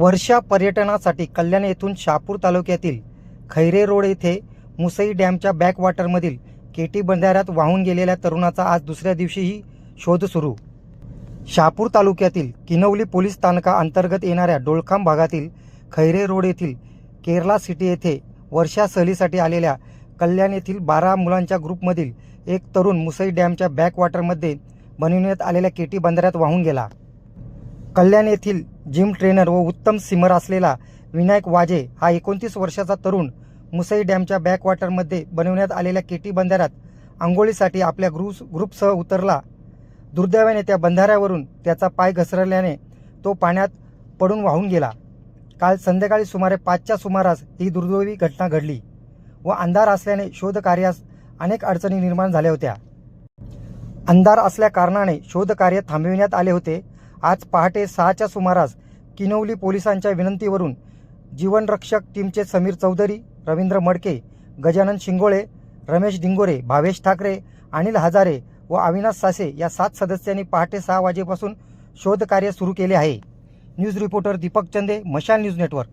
वर्षा पर्यटनासाठी कल्याण येथून शहापूर तालुक्यातील खैरे रोड येथे मुसई डॅमच्या बॅकवॉटरमधील केटी बंधाऱ्यात वाहून गेलेल्या तरुणाचा आज दुसऱ्या दिवशीही शोध सुरू. शहापूर तालुक्यातील किनवली पोलीस स्थानका अंतर्गत येणाऱ्या डोळखाम भागातील खैरे रोड येथील केरला सिटी येथे वर्षा सहलीसाठी आलेल्या कल्याण येथील बारा मुलांच्या ग्रुपमधील एक तरुण मुसई डॅमच्या बॅकवॉटरमध्ये बनविण्यात आलेल्या केटी बंधाऱ्यात वाहून गेला. कल्याण येथील जिम ट्रेनर व उत्तम सिमर असलेला विनायक वाजे हा एकोणतीस वर्षाचा तरुण मुसई डॅमच्या बॅकवॉटरमध्ये बनवण्यात आलेल्या केटी बंधाऱ्यात आंघोळीसाठी आपल्या ग्रुप ग्रुपसह उतरला. दुर्दैवाने त्या बंधाऱ्यावरून त्याचा पाय घसरल्याने तो पाण्यात पडून वाहून गेला. काल संध्याकाळी सुमारे पाचच्या सुमारास ही दुर्दैवी घटना घडली व अंधार असल्याने शोधकार्यास अनेक अडचणी निर्माण झाल्या होत्या. अंधार असल्या कारणाने शोधकार्य थांबविण्यात आले होते आज पहाटे सहाच्या सुमारास किनवली पोलिसांच्या विनंतीवरून जीवनरक्षक टीमचे समीर चौधरी रवींद्र मडके गजानन शिंगोळे रमेश डिंगोरे भावेश ठाकरे अनिल हजारे व अविनाश सासे या सात सदस्यांनी पहाटे सहा वाजेपासून शोधकार्य सुरू केले आहे. न्यूज रिपोर्टर दीपक चंदे मशाल न्यूज नेटवर्क.